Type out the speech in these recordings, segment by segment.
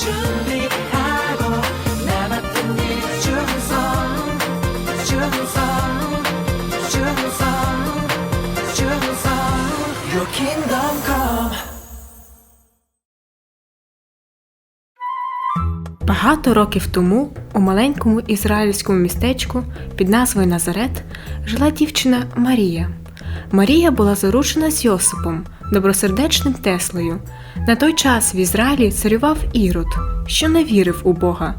준비하고 남았던 일 충성 충성 충성 충성 Your kingdom come Багато років тому у маленькому ізраїльському містечку під назвою Назарет жила дівчина Марія. Марія була заручена з Йосипом, добросердечним Теслею. На той час в Ізраїлі царював Ірод, що не вірив у Бога.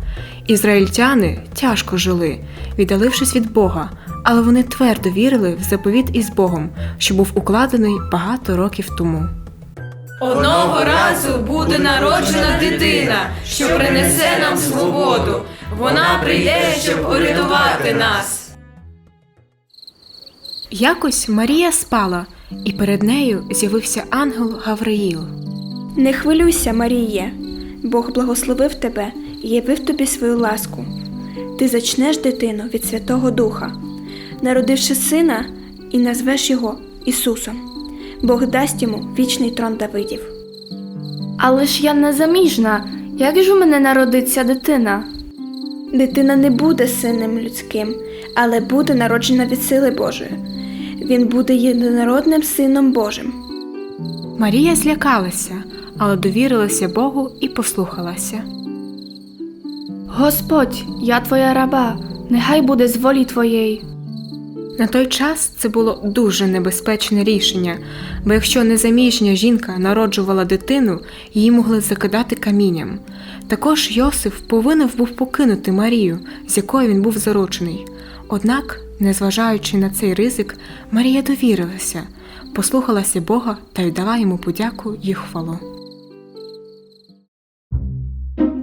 Ізраїльтяни тяжко жили, віддалившись від Бога, але вони твердо вірили в заповіт із Богом, що був укладений багато років тому. Одного разу буде народжена дитина, що принесе нам свободу. Вона прийде, щоб урятувати нас. Якось Марія спала, і перед нею з'явився ангел Гавриїл. Не хвилюйся, Маріє, Бог благословив тебе і явив тобі свою ласку. Ти зачнеш дитину від Святого Духа, народивши сина і назвеш його Ісусом. Бог дасть йому вічний трон Давидів. Але ж я не заміжна. Як ж у мене народиться дитина? Дитина не буде сином людським, але буде народжена від сили Божої. Він буде єдинородним сином Божим. Марія злякалася, але довірилася Богу і послухалася. Господь, я твоя раба, нехай буде з волі твоєї. На той час це було дуже небезпечне рішення, бо якщо незаміжня жінка народжувала дитину, її могли закидати камінням. Також Йосиф повинен був покинути Марію, з якою він був заручений. Однак, незважаючи на цей ризик, Марія довірилася, послухалася Бога та віддала йому подяку і хвалу.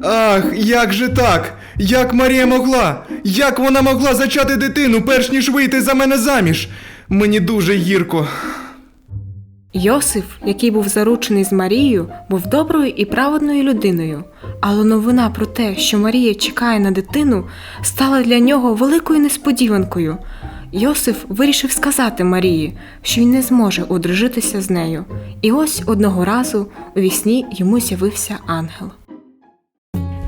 Ах, як же так? Як Марія могла? Як вона могла зачати дитину, перш ніж вийти за мене заміж? Мені дуже гірко. Йосиф, який був заручений з Марією, був доброю і праведною людиною, але новина про те, що Марія чекає на дитину, стала для нього великою несподіванкою. Йосиф вирішив сказати Марії, що він не зможе одружитися з нею. І ось одного разу у вісні йому з'явився ангел.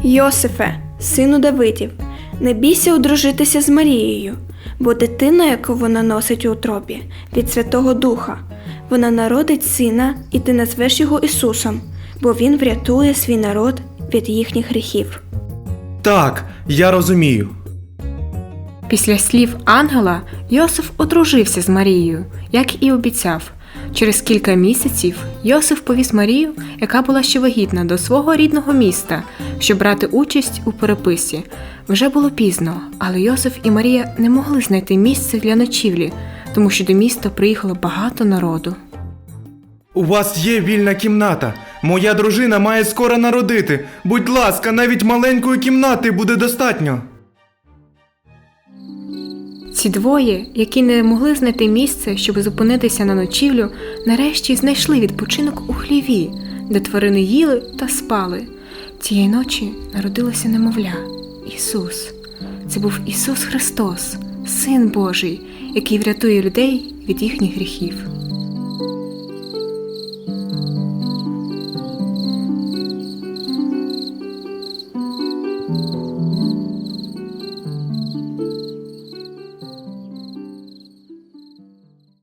Йосифе, сину Давидів, не бійся одружитися з Марією, бо дитина, яку вона носить у утробі, від Святого Духа, вона народить сина, і ти назвеш його Ісусом, бо він врятує свій народ від їхніх гріхів. Так, я розумію. Після слів ангела Йосиф одружився з Марією, як і обіцяв. Через кілька місяців Йосиф повіз Марію, яка була ще вагітна, до свого рідного міста, щоб брати участь у переписі. Вже було пізно, але Йосиф і Марія не могли знайти місце для ночівлі, тому що до міста приїхало багато народу. У вас є вільна кімната. Моя дружина має скоро народити. Будь ласка, навіть маленької кімнати буде достатньо. Ці двоє, які не могли знайти місце, щоб зупинитися на ночівлю, нарешті знайшли відпочинок у хліві, де тварини їли та спали. Цієї ночі народилося немовля Ісус. Це був Ісус Христос, Син Божий, який врятує людей від їхніх гріхів.